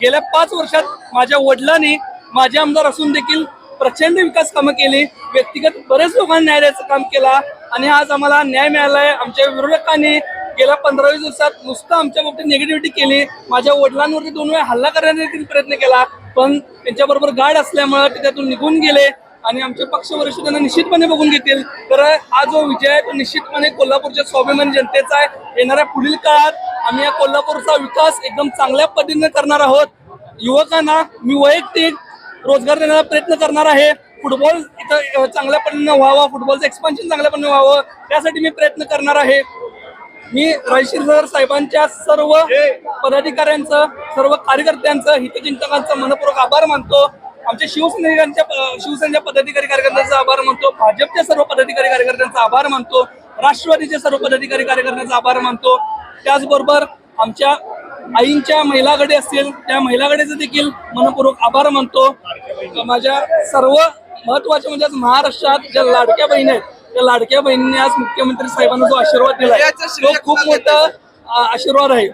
गेल्या पाच वर्षात माझ्या वडिलांनी माझे आमदार असून देखील प्रचंड विकास कामं केली व्यक्तिगत बरेच लोकांना न्याय द्यायचं काम केला आणि आज आम्हाला न्याय मिळालाय. आमच्या विरोधकांनी गेल्या पंधरा वीस दिवसात नुसतं आमच्या बाबतीत निगेटिव्हिटी केली. माझ्या वडिलांवरती दोन वेळा हल्ला करण्याचा देखील प्रयत्न केला पण त्यांच्याबरोबर गाड असल्यामुळे ते त्यातून निघून गेले. आणि आमचे पक्ष वरिष्ठ त्यांना निश्चितपणे बघून घेतील. तर हा जो विजय आहे तो निश्चितपणे कोल्हापूरच्या स्वाभिमानी जनतेचा आहे. येणाऱ्या पुढील काळात आम्ही या कोल्हापूरचा विकास एकदम चांगल्या पद्धतीने करणार आहोत. युवकांना मी वैयक्तिक रोजगार देण्याचा प्रयत्न करणार आहे. फुटबॉल इथं चांगल्या पद्धतीने व्हावा फुटबॉलचं एक्सपान्शन चांगल्या पद्धतीने व्हावं त्यासाठी मी प्रयत्न करणार आहे. मी रायशीरधर साहेबांच्या सर्व पदाधिकाऱ्यांचं सर्व कार्यकर्त्यांचं हितचिंतकांचं मनपूर्वक आभार मानतो. आमच्या शिवसैनिकांच्या शिवसेनेच्या पदाधिकारी कार्यकर्त्यांचा आभार मानतो भाजपच्या सर्व पदाधिकारी कार्यकर्त्यांचा आभार मानतो राष्ट्रवादीच्या सर्व पदाधिकारी कार्यकर्त्यांचा आभार मानतो. त्याचबरोबर आमच्या आईंच्या महिलागडे असतील त्या महिलागडेचे देखील मनपूर्वक आभार मानतो. माझ्या सर्व महत्त्वाच्या म्हणजे आज महाराष्ट्रात ज्या लाडक्या बहिणी आहेत त्या लाडक्या बहिणींनी आज मुख्यमंत्री साहेबांना जो आशीर्वाद दिला तो खूप मोठा आशीर्वाद आहे.